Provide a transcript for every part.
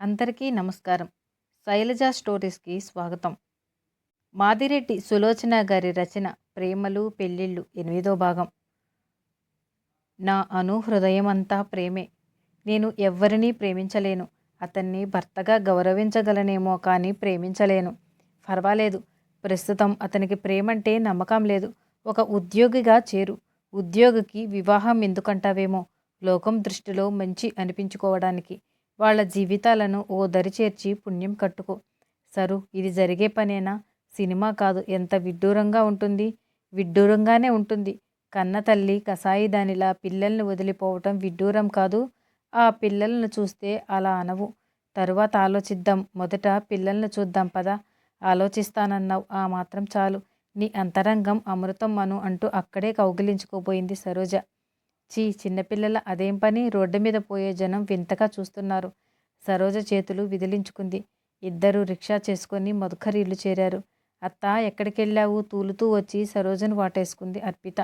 అందరికీ నమస్కారం. శైలజ స్టోరీస్కి స్వాగతం. మాదిరెడ్డి సులోచన గారి రచన ప్రేమలు పెళ్ళిళ్ళు ఎనిమిదో భాగం. నా అను హృదయమంతా ప్రేమే. నేను ఎవ్వరినీ ప్రేమించలేను. అతన్ని భర్తగా గౌరవించగలనేమో కానీ ప్రేమించలేను. పర్వాలేదు ప్రస్తుతం అతనికి ప్రేమంటే నమ్మకం లేదు. ఒక ఉద్యోగిగా చేరు. ఉద్యోగికి వివాహం ఎందుకంటావేమో? లోకం దృష్టిలో మంచి అనిపించుకోవడానికి. వాళ్ళ జీవితాలను ఓ దరి చేర్చి పుణ్యం కట్టుకో. సరు ఇది జరిగే పనేనా? సినిమా కాదు. ఎంత విడ్డూరంగా ఉంటుంది? విడ్డూరంగానే ఉంటుంది. కన్న తల్లి కసాయి దానిలా పిల్లల్ని వదిలిపోవటం విడ్డూరం కాదు. ఆ పిల్లలను చూస్తే అలా అనవు. తరువాత ఆలోచిద్దాం. మొదట పిల్లల్ని చూద్దాం పదా. ఆలోచిస్తానన్నావు. ఆ మాత్రం చాలు. నీ అంతరంగం అమృతం అను అంటూ అక్కడే కౌగిలించుకోబోయింది సరోజ. చీ చిన్నపిల్లల అదేం పని? రోడ్డు మీద పోయే జనం వింతగా చూస్తున్నారు. సరోజ చేతులు విదిలించుకుంది. ఇద్దరు రిక్షా చేసుకొని మధుకరి ఇల్లు చేరారు. అత్త ఎక్కడికెళ్ళావు? తూలుతూ వచ్చి సరోజను వాటేసుకుంది అర్పిత.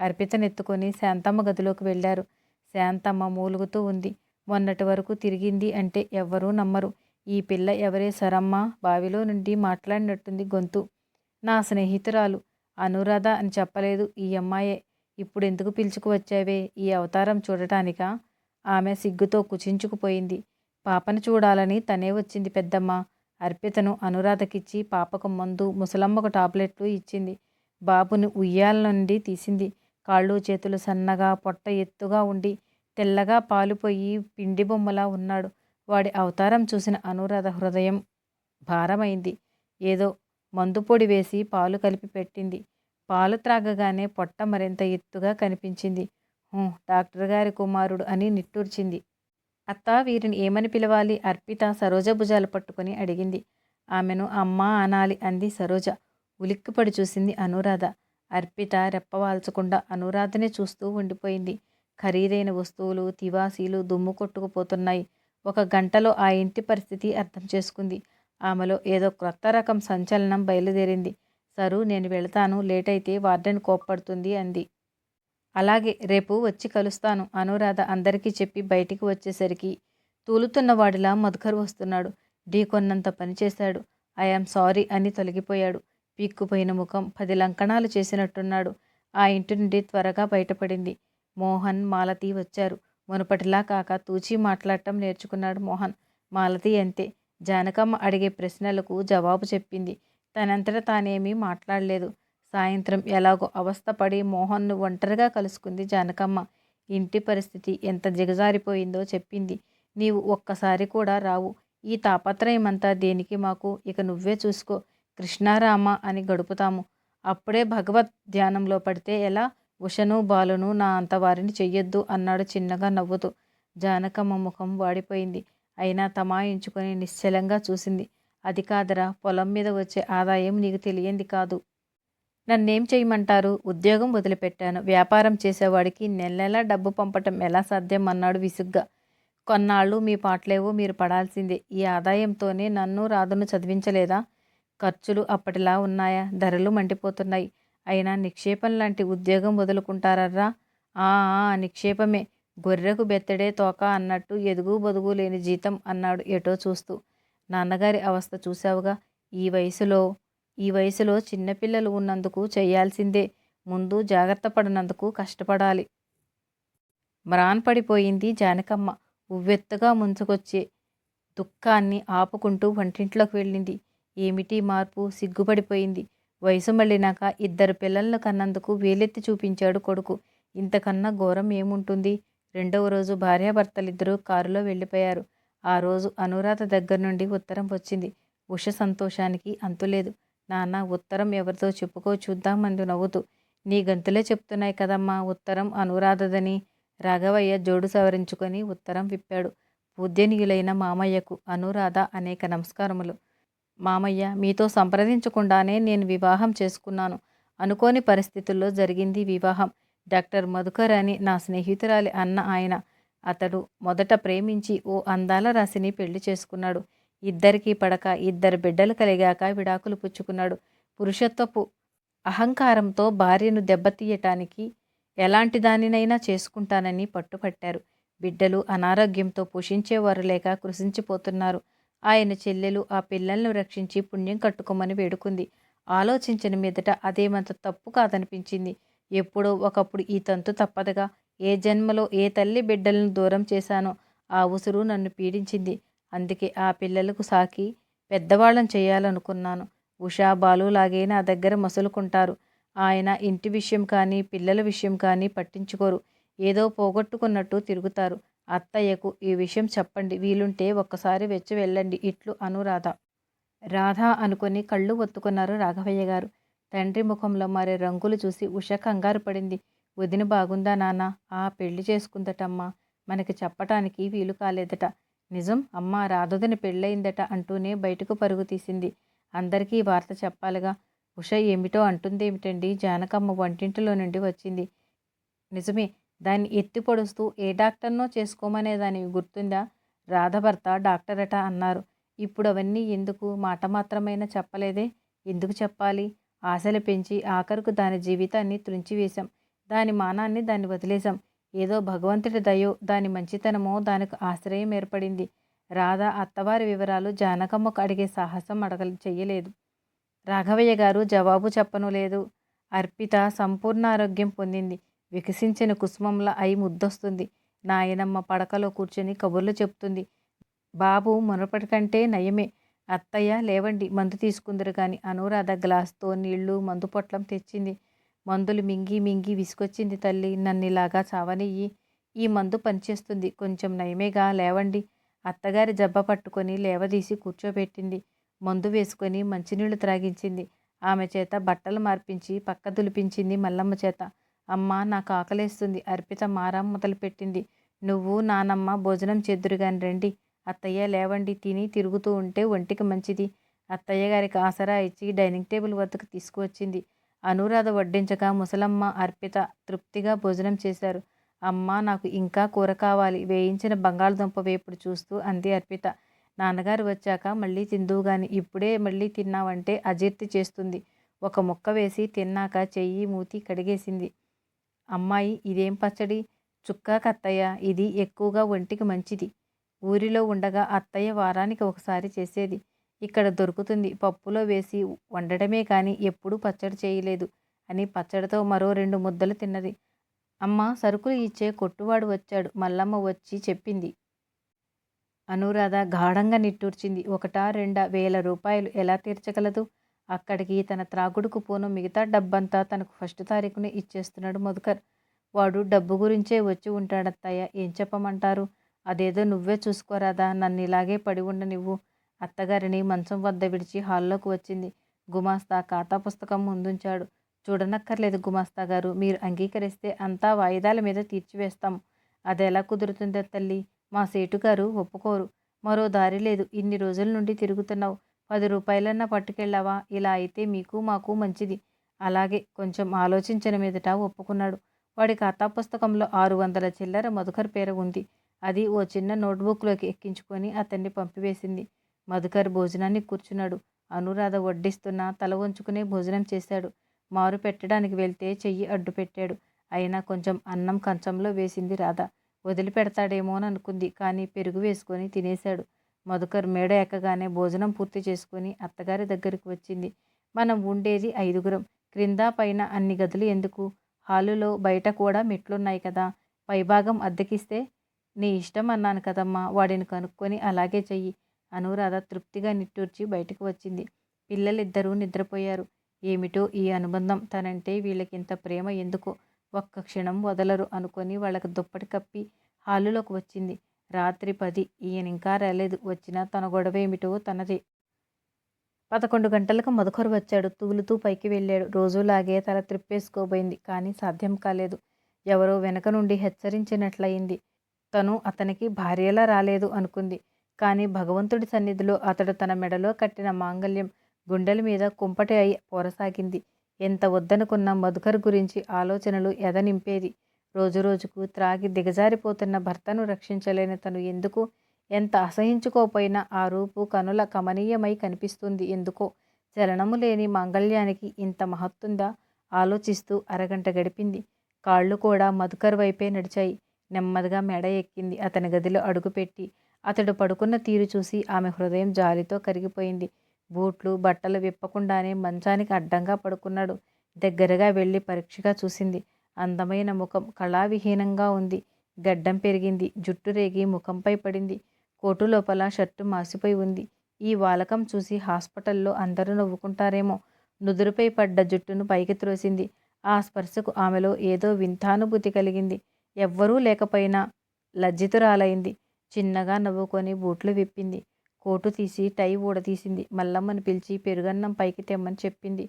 అర్పితనెత్తుకొని శాంతమ్మ గదిలోకి వెళ్ళారు. శాంతమ్మ మూలుగుతూ ఉంది. మొన్నటి వరకు తిరిగింది అంటే ఎవ్వరూ నమ్మరు. ఈ పిల్ల ఎవరే సరమ్మ? బావిలో నుండి మాట్లాడినట్టుంది గొంతు. నా స్నేహితురాలు. అనురాధ అని చెప్పలేదు ఈ అమ్మాయే. ఇప్పుడు ఎందుకు పిలుచుకు వచ్చావే ఈ అవతారం చూడటానికా? ఆమె సిగ్గుతో కుచించుకుపోయింది. పాపను చూడాలని తనే వచ్చింది పెద్దమ్మ. అర్పితను అనురాధకిచ్చి పాపకు మందు ముసలమ్మకు టాబ్లెట్లు ఇచ్చింది. బాబుని ఉయ్యాల నుండి తీసింది. కాళ్ళు చేతులు సన్నగా పొట్ట ఎత్తుగా ఉండి తెల్లగా పాలుపోయి పిండి బొమ్మలా ఉన్నాడు. వాడి అవతారం చూసిన అనురాధ హృదయం భారమైంది. ఏదో మందు పొడి వేసి పాలు కలిపి పెట్టింది. పాలు త్రాగగానే పొట్ట మరింత ఎత్తుగా కనిపించింది. డాక్టర్ గారి కుమారుడు అని నిట్టూర్చింది. అత్త వీరిని ఏమని పిలవాలి? అర్పిత సరోజ భుజాలు పట్టుకొని అడిగింది. ఆమెను అమ్మ అనాలి అంది సరోజ. ఉలిక్కిపడి చూసింది అనురాధ. అర్పిత రెప్పవాల్చకుండా అనురాధనే చూస్తూ ఉండిపోయింది. ఖరీదైన వస్తువులు తివాసీలు దుమ్ము కొట్టుకుపోతున్నాయి. ఒక గంటలో ఆ ఇంటి పరిస్థితి అర్థం చేసుకుంది. ఆమెలో ఏదో క్రొత్త రకం సంచలనం బయలుదేరింది. సరు నేను వెళతాను. లేట్ అయితే వార్డెన్ కోప్పడుతుంది అంది. అలాగే రేపు వచ్చి కలుస్తాను అనురాధ అందరికీ చెప్పి బయటికి వచ్చేసరికి తూలుతున్న వాడిలా మధుకర్ వస్తున్నాడు. ఢీ కొన్నంత పనిచేశాడు ఐఆమ్ సారీ అని తొలగిపోయాడు. పీక్కుపోయిన ముఖం పది లంకణాలు చేసినట్టున్నాడు. ఆ ఇంటి నుండి త్వరగా బయటపడింది. మోహన్ మాలతి వచ్చారు. మునుపటిలా కాక తూచి మాట్లాడటం నేర్చుకున్నాడు మోహన్. మాలతి అంతే. జానకమ్మ అడిగే ప్రశ్నలకు జవాబు చెప్పింది. తనంతట తానేమీ మాట్లాడలేదు. సాయంత్రం ఎలాగో అవస్థపడి మోహన్ను ఒంటరిగా కలుసుకుంది జానకమ్మ. ఇంటి పరిస్థితి ఎంత దిగజారిపోయిందో చెప్పింది. నీవు ఒక్కసారి కూడా రావు. ఈ తాపత్రయమంతా దేనికి మాకు? ఇక నువ్వే చూసుకో. కృష్ణారామ అని గడుపుతాము. అప్పుడే భగవత్ ధ్యానంలో పడితే ఎలా? ఉషను బాలును నా అంతవారిని చెయ్యొద్దు అన్నాడు చిన్నగా నవ్వుతూ. జానకమ్మ ముఖం వాడిపోయింది. అయినా తమాయించుకొని నిశ్చలంగా చూసింది. అది కాదరా పొలం మీద వచ్చే ఆదాయం నీకు తెలియంది కాదు. నన్నేం చేయమంటారు ఉద్యోగం వదిలిపెట్టాను. వ్యాపారం చేసేవాడికి నెల నెలా డబ్బు పంపటం ఎలా సాధ్యం? అన్నాడు విసుగ్గా. కొన్నాళ్ళు మీ పాటలేవో మీరు పడాల్సిందే. ఈ ఆదాయంతోనే నన్ను రాధను చదివించలేదా? ఖర్చులు అప్పటిలా ఉన్నాయా? ధరలు మండిపోతున్నాయి. అయినా నిక్షేపం లాంటి ఉద్యోగం వదులుకుంటారర్రా? ఆ నిక్షేపమే. గొర్రెకు బెత్తడే తోక అన్నట్టు ఎదుగు బొదుగు లేని జీతం అన్నాడు ఎటో చూస్తూ. నాన్నగారి అవస్థ చూశావుగా. ఈ వయసులో ఈ వయసులో చిన్నపిల్లలు ఉన్నందుకు చేయాల్సిందే. ముందు జాగ్రత్త పడినందుకు కష్టపడాలి. మ్రాన్ పడిపోయింది జానకమ్మ. ఉవ్వెత్తుగా ముంచుకొచ్చే దుఃఖాన్ని ఆపుకుంటూ వంటింట్లోకి వెళ్ళింది. ఏమిటి మార్పు? సిగ్గుపడిపోయింది. వయసు మళ్ళినాక ఇద్దరు పిల్లలను కన్నందుకు వేలెత్తి చూపించాడు కొడుకు. ఇంతకన్నా ఘోరం ఏముంటుంది? రెండవ రోజు భార్యాభర్తలిద్దరూ కారులో వెళ్ళిపోయారు. ఆ రోజు అనురాధ దగ్గర నుండి ఉత్తరం వచ్చింది. ఉష సంతోషానికి అంతులేదు నాన్న ఉత్తరం ఎవరితో చెప్పుకో చూద్దామందు నవ్వుతూ నీ గంతులే చెప్తున్నాయి కదమ్మా ఉత్తరం అనురాధదని. రాఘవయ్య జోడు సవరించుకొని ఉత్తరం విప్పాడు. పూజ్యనీయులైన మామయ్యకు అనురాధ అనేక నమస్కారములు. మామయ్య మీతో సంప్రదించకుండానే నేను వివాహం చేసుకున్నాను. అనుకోని పరిస్థితుల్లో జరిగింది వివాహం. డాక్టర్ మధుకర్ అని నా స్నేహితురాలి అన్న ఆయన అతడు మొదట ప్రేమించి ఓ అందాల రాశిని పెళ్ళి చేసుకున్నాడు. ఇద్దరికీ పడక ఇద్దరు బిడ్డలు కలిగాక విడాకులు పుచ్చుకున్నాడు. పురుషత్వపు అహంకారంతో భార్యను దెబ్బతీయటానికి ఎలాంటి దానినైనా చేసుకుంటానని పట్టుపట్టారు. బిడ్డలు అనారోగ్యంతో పోషించేవారు లేక కృషించిపోతున్నారు ఆయన చెల్లెలు ఆ పిల్లలను రక్షించి పుణ్యం కట్టుకోమని వేడుకుంది. ఆలోచించిన మీదట అదేమంత తప్పు కాదనిపించింది. ఎప్పుడో ఒకప్పుడు ఈ తంతు తప్పదుగా ఏ జన్మలో ఏ తల్లి బిడ్డలను దూరం చేశానో ఆ ఉసురు నన్ను పీడించింది. అందుకే ఆ పిల్లలకు సాకి పెద్దవాళ్ళం చేయాలనుకున్నాను. ఉషా బాలులాగే నా దగ్గర మసులుకుంటారు. ఆయన ఇంటి విషయం కానీ పిల్లల విషయం కానీ పట్టించుకోరు. ఏదో పోగొట్టుకున్నట్టు తిరుగుతారు. అత్తయ్యకు ఈ విషయం చెప్పండి. వీలుంటే ఒక్కసారి వెచ్చి వెళ్ళండి. ఇట్లు అనురాధ రాధ అనుకుని కళ్ళు ఒత్తుకున్నారు రాఘవయ్య గారు. తండ్రి ముఖంలో మారే రంగులు చూసి ఉష కంగారు పడింది. వదిన బాగుందా నాన్న? ఆ పెళ్ళి చేసుకుందటమ్మా. మనకి చెప్పటానికి వీలు కాలేదట. నిజం అమ్మ రాధుదని పెళ్ళయిందట అంటూనే బయటకు పరుగు తీసింది. అందరికీ వార్త చెప్పాలిగా. ఉష ఏమిటో అంటుందేమిటండి? జానకమ్మ వంటింటిలో నుండి వచ్చింది. నిజమే దాన్ని ఎత్తి పొడుస్తూ ఏ డాక్టర్నో చేసుకోమనేదాని గుర్తుందా? రాధ భర్త డాక్టరట అన్నారు. ఇప్పుడు అవన్నీ ఎందుకు? మాట మాత్రమైనా చెప్పలేదే? ఎందుకు చెప్పాలి? ఆశలు పెంచి ఆఖరుకు దాని జీవితాన్ని త్రుంచివేశాం దాని మానాన్ని దాన్ని వదిలేశాం. ఏదో భగవంతుడి దయో దాని మంచితనమో దానికి ఆశ్రయం ఏర్పడింది. రాధ అత్తవారి వివరాలు జానకమ్మకు అడిగే సాహసం అడగ చెయ్యలేదు. రాఘవయ్య గారు జవాబు చెప్పను లేదు. అర్పిత సంపూర్ణ ఆరోగ్యం పొందింది. వికసించిన కుసుమంలా అయి ముద్దొస్తుంది. నాయనమ్మ పడకలో కూర్చొని కబుర్లు చెప్తుంది. బాబు మునపటి కంటే నయమే. అత్తయ్య లేవండి మందు తీసుకుందరు కానీ అనురాధ గ్లాస్తో నీళ్ళు మందు పొట్లం తెచ్చింది. మందులు మింగి మింగి విసుకొచ్చింది తల్లి. నన్ను ఇలాగా చావనియ్యి. ఈ మందు పనిచేస్తుంది. కొంచెం నయమేగా. లేవండి. అత్తగారి జబ్బ పట్టుకొని లేవదీసి కూర్చోబెట్టింది. మందు వేసుకొని మంచినీళ్ళు త్రాగించింది. ఆమె చేత బట్టలు మార్పించి పక్క దులిపించింది మల్లమ్మ చేత. అమ్మ నాకు ఆకలేస్తుంది. అర్పిత మారం మొదలుపెట్టింది. నువ్వు నానమ్మ భోజనం చేద్దురుగాని రండి. అత్తయ్య లేవండి. తిని తిరుగుతూ ఉంటే ఒంటికి మంచిది. అత్తయ్య గారికి ఆసరా ఇచ్చి డైనింగ్ టేబుల్ వద్దకు తీసుకువచ్చింది. అనురాధ వడ్డించగా ముసలమ్మ అర్పిత తృప్తిగా భోజనం చేశారు. అమ్మ నాకు ఇంకా కూర కావాలి. వేయించిన బంగాళదుంప వేపుడు చూస్తూ అంది అర్పిత. నాన్నగారు వచ్చాక మళ్ళీ తిందువు గాని ఇప్పుడే మళ్ళీ తిన్నావంటే అజీర్తి చేస్తుంది. ఒక ముక్క వేసి తిన్నాక చెయ్యి మూతి కడిగేసింది. అమ్మాయి ఇదేం పచ్చడి? చుక్కా కత్తయ్య ఇది ఎక్కువగా ఒంటికి మంచిది. ఊరిలో ఉండగా అత్తయ్య వారానికి ఒకసారి చేసేది. ఇక్కడ దొరుకుతుంది. పప్పులో వేసి వండడమే కానీ ఎప్పుడూ పచ్చడి చేయలేదు అని పచ్చడితో మరో రెండు ముద్దలు తిన్నది. అమ్మ సరుకులు ఇచ్చే కొట్టువాడు వచ్చాడు. మల్లమ్మ వచ్చి చెప్పింది. అనురాధ గాఢంగా నిట్టూర్చింది. ఒకటా రెండా వేల రూపాయలు ఎలా తీర్చగలదు? అక్కడికి తన త్రాగుడుకు పోను. మిగతా డబ్బంతా తనకు ఫస్ట్ తారీఖునే ఇచ్చేస్తున్నాడు మధుకర్. వాడు డబ్బు గురించే వచ్చి ఉంటాడత్తయ్య. ఏం చెప్పమంటారు? అదేదో నువ్వే చూసుకోరాదా నన్ను ఇలాగే పడి ఉండనివ్వు. అత్తగారిని మంచం వద్ద విడిచి హాల్లోకి వచ్చింది. గుమాస్తా ఖాతా పుస్తకం ముందుంచాడు. చూడనక్కర్లేదు గుమాస్తా గారు మీరు అంగీకరిస్తే అంతా వాయిదాల మీద తీర్చివేస్తాం. అదెలా కుదురుతుందో తల్లి మా సేటుగారు ఒప్పుకోరు. మరో దారి లేదు ఇన్ని రోజుల నుండి తిరుగుతున్నావు. పది రూపాయలన్నా పట్టుకెళ్ళావా? ఇలా అయితే మీకు మాకు మంచిది. అలాగే కొంచెం ఆలోచించిన మీదట ఒప్పుకున్నాడు. వాడి ఖాతా పుస్తకంలో ఆరు వందల చిల్లర మధుకర్ పేర ఉంది. అది ఓ చిన్న నోట్బుక్లోకి ఎక్కించుకొని అతన్ని పంపివేసింది. మధుకర్ భోజనాన్ని కూర్చున్నాడు. అనురాధ వడ్డిస్తున్న తల వంచుకునే భోజనం చేశాడు. మారు పెట్టడానికి వెళ్తే చెయ్యి అడ్డు పెట్టాడు. అయినా కొంచెం అన్నం కంచంలో వేసింది రాధ. వదిలిపెడతాడేమోననుకుంది కానీ పెరుగు వేసుకొని తినేశాడు. మధుకర్ మేడ ఎక్కగానే భోజనం పూర్తి చేసుకుని అత్తగారి దగ్గరికి వచ్చింది. మనం ఉండేది ఐదుగురం. క్రింద పైన అన్ని గదులు ఎందుకు? హాలులో బయట కూడా మెట్లున్నాయి కదా. పైభాగం అద్దెకిస్తే నీ ఇష్టం అన్నాను కదమ్మా. వాడిని కనుక్కొని అలాగే చెయ్యి. అనురాధ తృప్తిగా నిట్టూర్చి బయటకు వచ్చింది. పిల్లలిద్దరూ నిద్రపోయారు. ఏమిటో ఈ అనుబంధం తనంటే వీళ్ళకింత ప్రేమ ఎందుకో? ఒక్క క్షణం వదలరు అనుకొని వాళ్ళకి దుప్పటి కప్పి హాలులోకి వచ్చింది. రాత్రి పది ఈయన ఇంకా రాలేదు. వచ్చినా తన గొడవ ఏమిటో తనదే. పదకొండు గంటలకు మధుకరు వచ్చాడు. తూలుతూ పైకి వెళ్ళాడు. రోజులాగే తల త్రిప్పేసుకోబోయింది కానీ సాధ్యం కాలేదు. ఎవరో వెనక నుండి హెచ్చరించినట్లయింది. తను అతనికి భార్యలా రాలేదు అనుకుంది. కానీ భగవంతుడి సన్నిధిలో అతడు తన మెడలో కట్టిన మాంగల్యం గుండెల మీద కుంపటి అయి పోరసాగింది. ఎంత వద్దనుకున్న మధుకర్ గురించి ఆలోచనలు ఎదనింపేది. రోజురోజుకు త్రాగి దిగజారిపోతున్న భర్తను రక్షించలేని తను ఎందుకు? ఎంత అసహించుకోపోయినా ఆ రూపు కనుల కమనీయమై కనిపిస్తుంది ఎందుకో? చలనము లేని మాంగళ్యానికి ఇంత మహత్తుందా? ఆలోచిస్తూ అరగంట గడిపింది. కాళ్ళు కూడా మధుకర్ వైపే నడిచాయి. నెమ్మదిగా మెడ ఎక్కింది. అతని గదిలో అడుగుపెట్టి అతడు పడుకున్న తీరు చూసి ఆమె హృదయం జాలితో కరిగిపోయింది. బూట్లు బట్టలు విప్పకుండానే మంచానికి అడ్డంగా పడుకున్నాడు. దగ్గరగా వెళ్ళి పరీక్షగా చూసింది. అందమైన ముఖం కళావిహీనంగా ఉంది. గడ్డం పెరిగింది. జుట్టు రేగి ముఖంపై పడింది. కోటు లోపల షర్టు మాసిపోయి ఉంది. ఈ వాలకం చూసి హాస్పిటల్లో అందరూ నవ్వుకుంటారేమో. నుదురుపై పడ్డ జుట్టును పైకి త్రోసింది. ఆ స్పర్శకు ఆమెలో ఏదో వింతానుభూతి కలిగింది. ఎవ్వరూ లేకపోయినా లజ్జితురాలైంది. చిన్నగా నవ్వుకొని బూట్లు విప్పింది. కోటు తీసి టై ఊడతీసింది మల్లమ్మని పిలిచి పెరుగన్నం పైకి తెమ్మని చెప్పింది.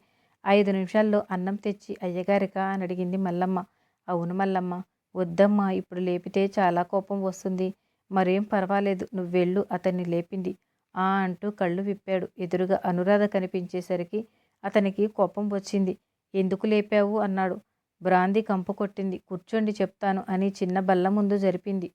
ఐదు నిమిషాల్లో అన్నం తెచ్చి అయ్యగారికా అని అడిగింది మల్లమ్మ. అవును మల్లమ్మ వద్దమ్మా ఇప్పుడు లేపితే చాలా కోపం వస్తుంది. మరేం పర్వాలేదు నువ్వెళ్ళు అతన్ని లేపింది. ఆ అంటూ కళ్ళు విప్పాడు. ఎదురుగా అనురాధ కనిపించేసరికి అతనికి కోపం వచ్చింది. ఎందుకు లేపావు? అన్నాడు. బ్రాంది కంపు కొట్టింది. కూర్చోండి చెప్తాను అని చిన్న బల్ల ముందు జరిపింది.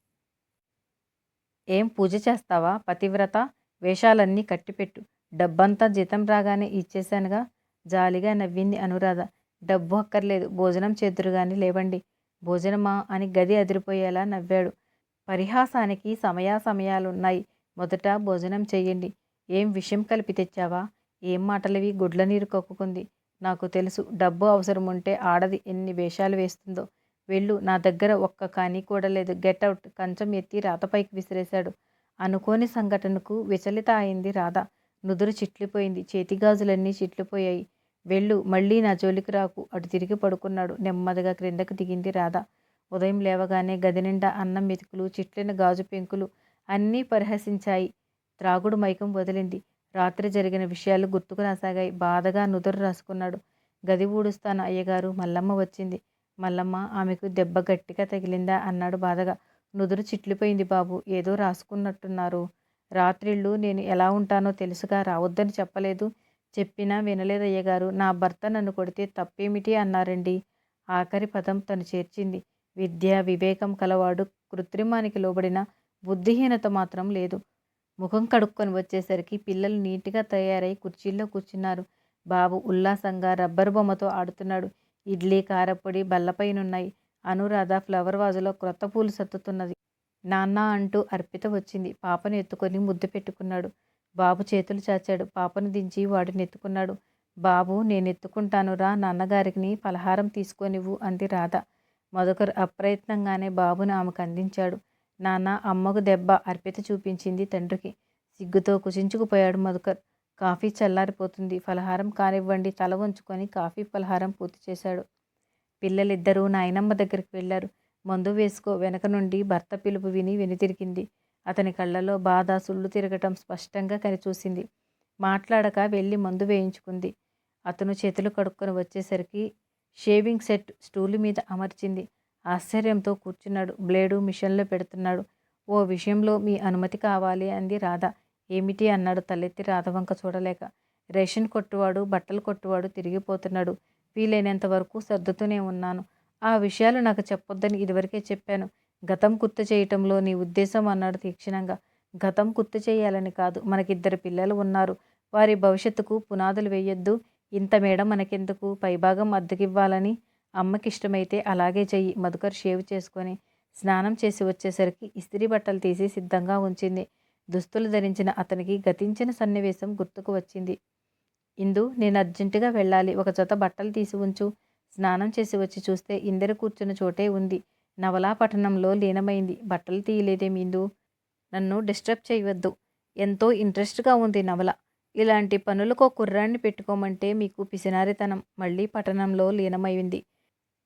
ఏం పూజ చేస్తావా? పతివ్రత వేషాలన్నీ కట్టిపెట్టు. డబ్బంతా జీతం రాగానే ఇచ్చేశానుగా. జాలిగా నవ్వింది అనురాధ. డబ్బు అక్కర్లేదు. భోజనం చేదురుగాని లేవండి. భోజనమా? అని గది అదిరిపోయేలా నవ్వాడు. పరిహాసానికి సమయాసమయాలున్నాయి. మొదట భోజనం చెయ్యండి. ఏం విషయం కలిపి తెచ్చావా? ఏం మాటలవి గుడ్ల నీరు కక్కుకుంది? నాకు తెలుసు. డబ్బు అవసరం ఉంటే ఆడది ఎన్ని వేషాలు వేస్తుందో. వెళ్ళు నా దగ్గర ఒక్క కానీ కూడా లేదు. Get out. కంచం ఎత్తి రాతపైకి విసిరేశాడు. అనుకోని సంఘటనకు విచలిత అయింది రాధ. నుదురు చిట్లిపోయింది. చేతిగాజులన్నీ చిట్లిపోయాయి. వెళ్ళు మళ్ళీ నా జోలికి రాకు. అటు తిరిగి పడుకున్నాడు. నెమ్మదిగా క్రిందకు దిగింది రాధ. ఉదయం లేవగానే గది నిండా అన్నం మెతుకులు చిట్లిన గాజు పెంకులు అన్నీ పరిహసించాయి. త్రాగుడు మైకం వదిలింది. రాత్రి జరిగిన విషయాలు గుర్తుకు రాసాగాయి. బాధగా నుదురు రాసుకున్నాడు. గది ఊడుస్తాను అయ్యగారు. మల్లమ్మ వచ్చింది. మల్లమ్మ ఆమెకు దెబ్బ గట్టిగా తగిలిందా అన్నాడు బాధగా. నుదురు చిట్లిపోయింది బాబు ఏదో రాసుకున్నట్టున్నారు. రాత్రిళ్ళు నేను ఎలా ఉంటానో తెలుసుగా రావద్దని చెప్పలేదు. చెప్పినా వినలేదయ్యగారు నా భర్త నన్ను కొడితే తప్పేమిటి అన్నారండి. ఆఖరి పదం తను చేర్చింది. విద్య వివేకం కలవాడు కృత్రిమానికి లోబడిన బుద్ధిహీనత మాత్రం లేదు. ముఖం కడుక్కొని వచ్చేసరికి పిల్లలు నీట్గా తయారై కుర్చీల్లో కూర్చున్నారు. బాబు ఉల్లాసంగా రబ్బరు బొమ్మతో ఆడుతున్నాడు. ఇడ్లీ కారపొడి బల్లపైనున్నాయి. అనురాధ ఫ్లవర్ వాజులో క్రొత్త పూలు సత్తుతున్నది నాన్న అంటూ అర్పిత వచ్చింది. పాపను ఎత్తుకొని ముద్దు పెట్టుకున్నాడు. బాబు చేతులు చాచాడు. పాపను దించి వాడిని ఎత్తుకున్నాడు బాబు నేను ఎత్తుకుంటాను రా నాన్నగారికి పలహారం తీసుకొనివ్వు అంది రాధ. మధుకర్ అప్రయత్నంగానే బాబును ఆమెకు అందించాడు. నాన్న అమ్మకు దెబ్బ అర్పిత చూపించింది తండ్రికి. సిగ్గుతో కుచించుకుపోయాడు మధుకర్ కాఫీ చల్లారిపోతుంది. ఫలహారం కానివ్వండి. తల వంచుకొని కాఫీ ఫలహారం పూర్తి చేశాడు. పిల్లలిద్దరూ నాయనమ్మ దగ్గరికి వెళ్ళారు. మందు వేసుకో. వెనక నుండి భర్త పిలుపు విని వెనుతిరిగింది. అతని కళ్ళలో బాధ సుళ్ళు తిరగటం స్పష్టంగా కనిచూసింది. మాట్లాడక వెళ్ళి మందు వేయించుకుంది. అతను చేతులు కడుక్కొని వచ్చేసరికి షేవింగ్ సెట్ స్టూలు మీద అమర్చింది. ఆశ్చర్యంతో కూర్చున్నాడు. బ్లేడు మిషన్లో పెడుతున్నాడు. ఓ విషయంలో మీ అనుమతి కావాలి అంది రాధ. ఏమిటి అన్నాడు తలెత్తి రాధవంక చూడలేక. రేషన్ కొట్టువాడు బట్టలు కొట్టువాడు తిరిగిపోతున్నాడు. వీలైనంత వరకు సర్దుతూనే ఉన్నాను. ఆ విషయాలు నాకు చెప్పొద్దని ఇదివరకే చెప్పాను. గతం గుర్తు చేయటంలో నీ ఉద్దేశం అన్నాడు తీక్షణంగా. గతం గుర్తు చేయాలని కాదు. మనకిద్దరు పిల్లలు ఉన్నారు. వారి భవిష్యత్తుకు పునాదులు వేయొద్దు. ఇంత మేడ మనకెందుకు? పైభాగం అద్దెకివ్వాలని అమ్మకిష్టమైతే అలాగే చెయ్యి. మధుకర్ షేవ్ చేసుకొని స్నానం చేసి వచ్చేసరికి ఇస్త్రీ బట్టలు తీసి సిద్ధంగా ఉంచింది. దుస్తులు ధరించిన అతనికి గతించిన సన్నివేశం గుర్తుకు వచ్చింది. ఇందు నేను అర్జెంటుగా వెళ్ళాలి. ఒక జత బట్టలు తీసి ఉంచు. స్నానం చేసి వచ్చి చూస్తే ఇందరు కూర్చున్న చోటే ఉంది. నవలా పఠనంలో లీనమైంది. బట్టలు తీయలేదేమి ఇందు? నన్ను డిస్టర్బ్ చేయవద్దు. ఎంతో ఇంట్రెస్ట్గా ఉంది నవల. ఇలాంటి పనులకు కుర్రాన్ని పెట్టుకోమంటే మీకు పిసినారితనం. మళ్ళీ పఠనంలో లీనమైంది.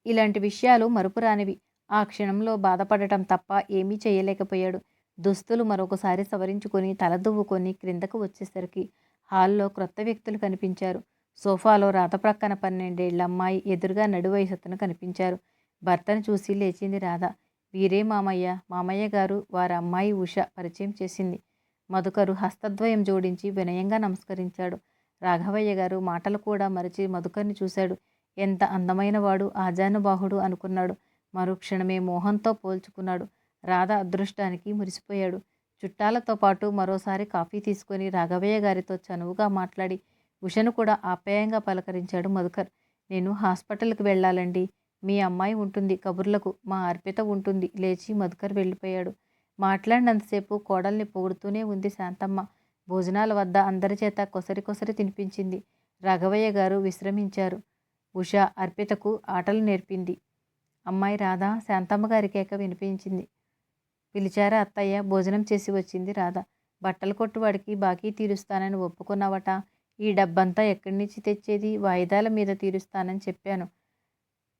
ఇలాంటి విషయాలు మరుపురానివి ఆ క్షణంలో బాధపడటం తప్ప ఏమీ చేయలేకపోయాడు. దుస్తులు మరొకసారి సవరించుకొని తలదువ్వుకొని క్రిందకు వచ్చేసరికి హాల్లో క్రొత్త వ్యక్తులు కనిపించారు. సోఫాలో రాత ప్రక్కన పన్నెండేళ్ళ అమ్మాయి ఎదురుగా నడువయసత్తును కనిపించారు. భర్తను చూసి లేచింది రాధ. వీరే మామయ్య. మామయ్య గారు వారి అమ్మాయి ఉష పరిచయం చేసింది. మధుకరు హస్తద్వయం జోడించి వినయంగా నమస్కరించాడు. రాఘవయ్య గారు మాటలు కూడా మరిచి మధుకర్ని చూశాడు. ఎంత అందమైన వాడు ఆజానుబాహుడు అనుకున్నాడు. మరుక్షణమే మోహంతో పోల్చుకున్నాడు. రాధ అదృష్టానికి మురిసిపోయాడు. చుట్టాలతో పాటు మరోసారి కాఫీ తీసుకొని రాఘవయ్య గారితో చనువుగా మాట్లాడి ఉషను కూడా ఆప్యాయంగా పలకరించాడు మధుకర్. నేను హాస్పిటల్కి వెళ్ళాలండి. మీ అమ్మాయి ఉంటుంది కబుర్లకు మా అర్పిత ఉంటుంది లేచి మధుకర్ వెళ్ళిపోయాడు. మాట్లాడినంతసేపు కోడల్ని పొగుడుతూనే ఉంది శాంతమ్మ. భోజనాల వద్ద అందరి చేత కొసరి కొసరి తినిపించింది. రాఘవయ్య గారు విశ్రమించారు. ఉష అర్పితకు ఆటలు నేర్పింది. అమ్మాయి రాధ శాంతమ్మ గారి కేక వినిపించింది. పిలిచారా అత్తయ్య? భోజనం చేసి వచ్చింది రాధ. బట్టల కొట్టువాడికి బాకీ తీరుస్తానని ఒప్పుకున్నావట. ఈ డబ్బంతా ఎక్కడి నుంచి తెచ్చేది? వాయిదాల మీద తీరుస్తానని చెప్పాను.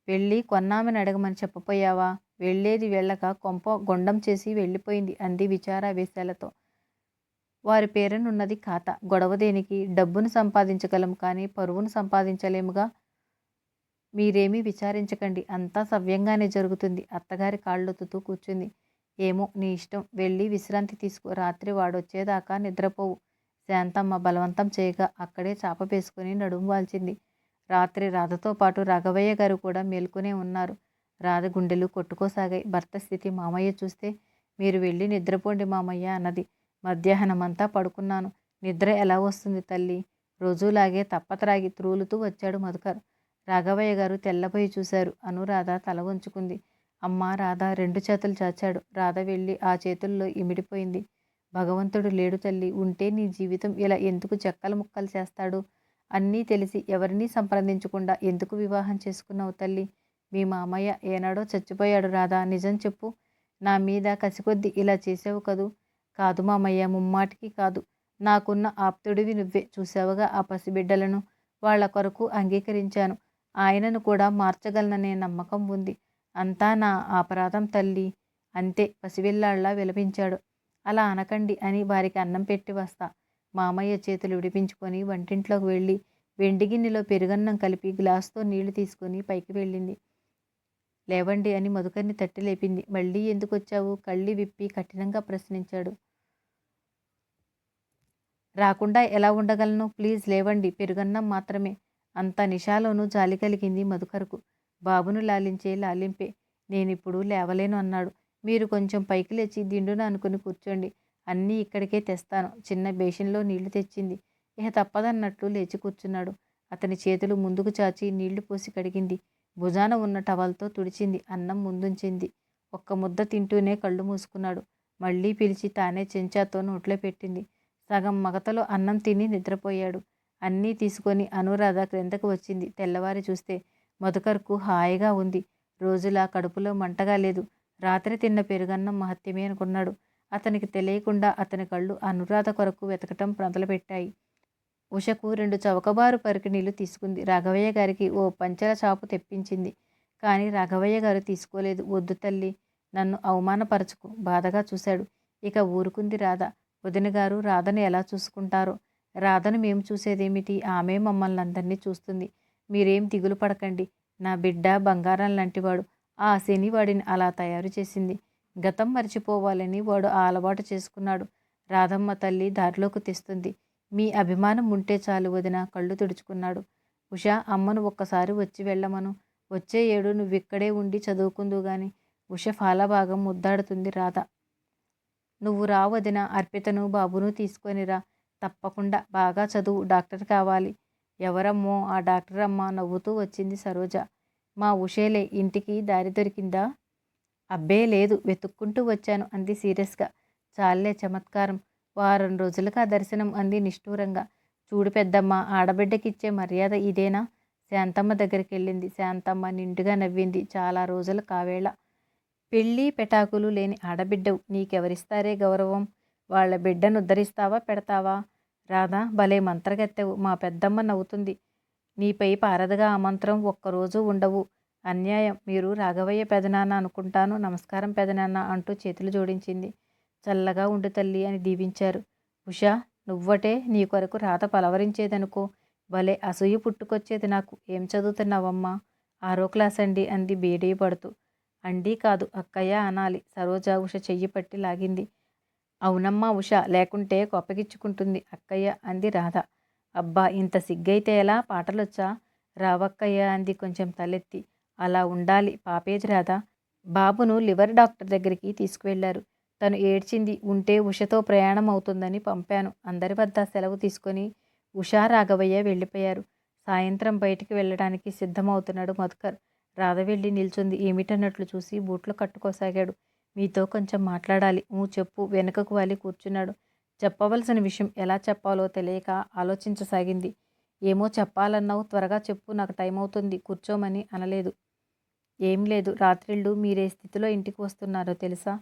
వెళ్ళి కొన్నామని అడగమని చెప్పపోయావా? వెళ్ళేది వెళ్ళక కొంప గొండం చేసి వెళ్ళిపోయింది అంది విచారావేశాలతో వారి పేరనున్నది ఖాతా. గొడవ దేనికి? డబ్బును సంపాదించగలం కానీ పరువును సంపాదించలేముగా? మీరేమీ విచారించకండి. అంతా సవ్యంగానే జరుగుతుంది. అత్తగారి కాళ్ళొత్తుతూ కూర్చుంది. ఏమో నీ ఇష్టం. వెళ్ళి విశ్రాంతి తీసుకో. రాత్రి వాడొచ్చేదాకా నిద్రపోవు. శాంతమ్మ బలవంతం చేయగా అక్కడే చాప పేసుకుని నడుము వాల్చింది. రాత్రి రాధతో పాటు రాఘవయ్య గారు కూడా మేల్కొనే ఉన్నారు. రాధ గుండెలు కొట్టుకోసాగాయి. భర్త స్థితి మామయ్య చూస్తే మీరు వెళ్ళి నిద్రపోండి మామయ్య అన్నది. మధ్యాహ్నమంతా పడుకున్నాను. నిద్ర ఎలా వస్తుంది తల్లి? రోజులాగే తప్పతరాగి త్రూలుతూ వచ్చాడు మధుకర్. రాఘవయ్య గారు తెల్లబోయి చూశారు. అనురాధ తల వంచుకుంది. అమ్మ రాధ రెండు చేతులు చాచాడు. రాధ వెళ్ళి ఆ చేతుల్లో ఇమిడిపోయింది. భగవంతుడు లేడు తల్లి ఉంటే నీ జీవితం ఇలా ఎందుకు చెక్కలు ముక్కలు చేస్తాడు? అన్నీ తెలిసి ఎవరినీ సంప్రదించకుండా ఎందుకు వివాహం చేసుకున్నావు తల్లి? మీ మామయ్య ఏనాడో చచ్చిపోయాడు రాధా. నిజం చెప్పు. నా మీద కసికొద్ది ఇలా చేసావు కదూ? కాదు మామయ్య ముమ్మాటికి కాదు. నాకున్న ఆప్తుడివి నువ్వే. చూసావుగా ఆ పసిబిడ్డలను? వాళ్ళ కొరకు అంగీకరించాను. ఆయనను కూడా మార్చగలననే నమ్మకం ఉంది. అంతా నా అపరాధం తల్లి. అంతే పసివిల్లాళ్ళ విలపించాడు. అలా అనకండి అని వారికి అన్నం పెట్టి వస్తా. మామయ్య చేతులు విడిపించుకొని వంటింట్లోకి వెళ్ళి వెండి గిన్నెలో పెరుగన్నం కలిపి గ్లాసుతో నీళ్ళు తీసుకొని పైకి వెళ్ళింది. లేవండి అని మధుకర్ని తట్టి లేపింది. మళ్ళీ ఎందుకు వచ్చావు కళ్ళి విప్పి కఠినంగా ప్రశ్నించాడు. రాకుండా ఎలా ఉండగలను? ప్లీజ్ లేవండి. పెరుగన్నం మాత్రమే. అంత నిషాలోనూ జాలి కలిగింది మధుకర్కు. బాబును లాలించే లాలింపే. నేనిప్పుడు లేవలేను అన్నాడు. మీరు కొంచెం పైకి లేచి దిండున అనుకుని కూర్చోండి. అన్నీ ఇక్కడికే తెస్తాను. చిన్న బేషన్లో నీళ్ళు తెచ్చింది. ఇహ తప్పదన్నట్లు లేచి కూర్చున్నాడు. అతని చేతులు ముందుకు చాచి నీళ్ళు పోసి కడిగింది. భుజాన ఉన్న టవల్తో తుడిచింది. అన్నం ముందుంచింది. ఒక్క ముద్ద తింటూనే కళ్ళు మూసుకున్నాడు. మళ్ళీ పిలిచి తానే చెంచాతో నోట్లో పెట్టింది. సగం మగతలో అన్నం తిని నిద్రపోయాడు. అన్నీ తీసుకొని అనురాధ క్రిందకు వచ్చింది. తెల్లవారి చూస్తే మధుకర్కు హాయిగా ఉంది. రోజులా కడుపులో మంటగా లేదు. రాత్రి తిన్న పెరుగన్నం మహత్యమే అనుకున్నాడు. అతనికి తెలియకుండా అతని కళ్ళు అనురాధ కొరకు వెతకటం మొదలుపెట్టాయి. ఉషకు రెండు చవకబారు పరికిణీలు తీసుకుంది. రాఘవయ్య గారికి ఓ పంచల చాపు తెప్పించింది. కానీ రాఘవయ్య గారు తీసుకోలేదు. వద్దు తల్లి నన్ను అవమానపరచుకు. బాధగా చూశాడు. ఇక ఊరుకుంది రాధ. వదిన గారు రాధను ఎలా చూసుకుంటారో? రాధను మేము చూసేదేమిటి? ఆమె మమ్మల్ని అందరినీ చూస్తుంది. మీరేం దిగులు పడకండి. నా బిడ్డ బంగారం లాంటివాడు ఆ శని వాడిని అలా తయారు చేసింది. గతం మర్చిపోవాలని వాడు ఆ అలవాటు చేసుకున్నాడు. రాధమ్మ తల్లి దారిలోకి తెస్తుంది. మీ అభిమానం ఉంటే చాలు వదిన కళ్ళు తుడుచుకున్నాడు. ఉషా అమ్మను ఒక్కసారి వచ్చి వెళ్ళమను. వచ్చే ఏడు నువ్విక్కడే ఉండి చదువుకుందు గాని. ఉష ఫాలభాగం ముద్దాడుతుంది రాధ. నువ్వు రావదిన అర్పితను బాబును తీసుకొనిరా తప్పకుండా బాగా చదువు డాక్టర్ కావాలి. ఎవరమ్మో ఆ డాక్టర్ అమ్మ నవ్వుతూ వచ్చింది సరోజ. మా ఉషేలే ఇంటికి దారి దొరికిందా? అబ్బే లేదు వెతుక్కుంటూ వచ్చాను అంది సీరియస్గా. చాలే చమత్కారం. వారం రోజులుగా దర్శనం అంది నిష్ఠూరంగా. చూడు పెద్దమ్మ ఆడబిడ్డకిచ్చే మర్యాద ఇదేనా? శాంతమ్మ దగ్గరికి వెళ్ళింది శాంతమ్మ నిండుగా నవ్వింది. చాలా రోజులు కావేళ. పెళ్ళి పెటాకులు లేని ఆడబిడ్డవు. నీకెవరిస్తారే గౌరవం? వాళ్ళ బిడ్డను ఉద్ధరిస్తావా పెడతావా? రాధా భలే మంత్రగెత్తెవు. మా పెద్దమ్మ నవ్వుతుంది. నీపై పారదగా ఆ మంత్రం ఒక్కరోజు ఉండవు. అన్యాయం. మీరు రాఘవయ్య పెదనాన్న అనుకుంటాను. నమస్కారం పెదనాన్న అంటూ చేతులు జోడించింది. చల్లగా ఉండు తల్లి అని దీవించారు. ఉషా నువ్వటే నీ కొరకు రాత పలవరించేదనుకో. భలే అసూయ పుట్టుకొచ్చేది నాకు. ఏం చదువుతున్నావమ్మా? ఆరో క్లాస్ అండి అంది బేడీ పడుతూ అండి కాదు అక్కయ్య అనాలి. సరోజా ఉష చెయ్యి పట్టి లాగింది. అవునమ్మా ఉష లేకుంటే కొప్పగిచ్చుకుంటుంది అక్కయ్య అంది రాధ. అబ్బా ఇంత సిగ్గైతే ఎలా? పాటలొచ్చా? రావక్కయ్య అంది కొంచెం తలెత్తి. అలా ఉండాలి పాపేజ్ రాధ. బాబును లివర్ డాక్టర్ దగ్గరికి తీసుకువెళ్ళారు తను ఏడ్చింది ఉంటే ఉషతో ప్రయాణం అవుతుందని పంపాను. అందరి వద్ద సెలవు తీసుకొని ఉషా రాఘవయ్య వెళ్ళిపోయారు. సాయంత్రం బయటికి వెళ్ళడానికి సిద్ధమవుతున్నాడు మధుకర్. రాధ వెళ్ళి నిల్చుంది. ఏమిటన్నట్లు చూసి బూట్లు కట్టుకోసాగాడు. మీతో కొంచెం మాట్లాడాలి. నువ్వు చెప్పు. వెనుకకు వాలి కూర్చున్నాడు. చెప్పవలసిన విషయం ఎలా చెప్పాలో తెలియక ఆలోచించసాగింది. ఏమో చెప్పాలన్నావు. త్వరగా చెప్పు. నాకు టైం అవుతుంది. కూర్చోమని అనలేదు. ఏం లేదు. రాత్రిళ్ళు మీరే స్థితిలో ఇంటికి వస్తున్నారో తెలుసా?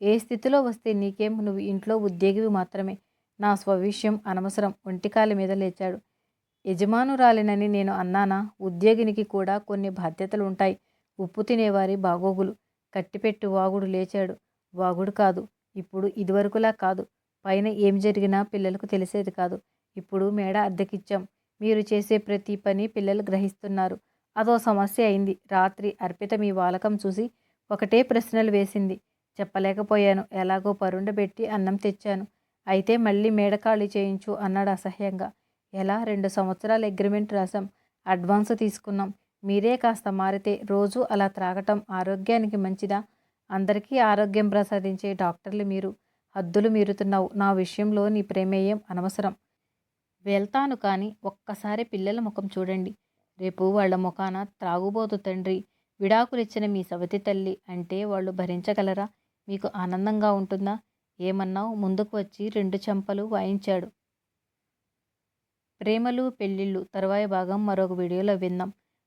ఏ స్థితిలో వస్తే నీకేం? నువ్వు ఇంట్లో ఉద్యోగివి మాత్రమే. నా స్వవిషయం అనవసరం. ఒంటికాల మీద లేచాడు. యజమానురాలినని నేను అన్నానా? ఉద్యోగినికి కూడా కొన్ని బాధ్యతలు ఉంటాయి ఉప్పు తినేవారి బాగోగులు. కట్టిపెట్టు వాగుడు లేచాడు. వాగుడు కాదు. ఇప్పుడు ఇదివరకులా కాదు. పైన ఏం జరిగినా పిల్లలకు తెలిసేది కాదు. ఇప్పుడు మేడ అద్దెకిచ్చాం. మీరు చేసే ప్రతి పని పిల్లలు గ్రహిస్తున్నారు. అదో సమస్య అయింది. రాత్రి అర్పిత మీ వాలకం చూసి ఒకటే ప్రశ్నలు వేసింది. చెప్పలేకపోయాను. ఎలాగో పరుండబెట్టి అన్నం తెచ్చాను. అయితే మళ్ళీ మేడ ఖాళీ చేయించు అన్నాడు అసహ్యంగా. ఎలా? రెండు సంవత్సరాల అగ్రిమెంట్ రాసాం అడ్వాన్స్ తీసుకున్నాం. మీరే కాస్త మారితే రోజు అలా త్రాగటం ఆరోగ్యానికి మంచిదా? అందరికీ ఆరోగ్యం ప్రసాదించే డాక్టర్లు మీరు. హద్దులు మీరుతున్నావు. నా విషయంలో నీ ప్రేమేయం అనవసరం. వెళ్తాను కానీ ఒక్కసారి పిల్లల ముఖం చూడండి. రేపు వాళ్ళ ముఖాన త్రాగుబోతు తండ్రి. విడాకులిచ్చిన మీ సవతి తల్లి అంటే వాళ్ళు భరించగలరా? మీకు ఆనందంగా ఉంటుందా? ఏమన్నావు? ముందుకు వచ్చి రెండు చెంపలు వాయించాడు. ప్రేమలు పెళ్ళిళ్ళు తరువాయి భాగం మరొక వీడియోలో విందాం.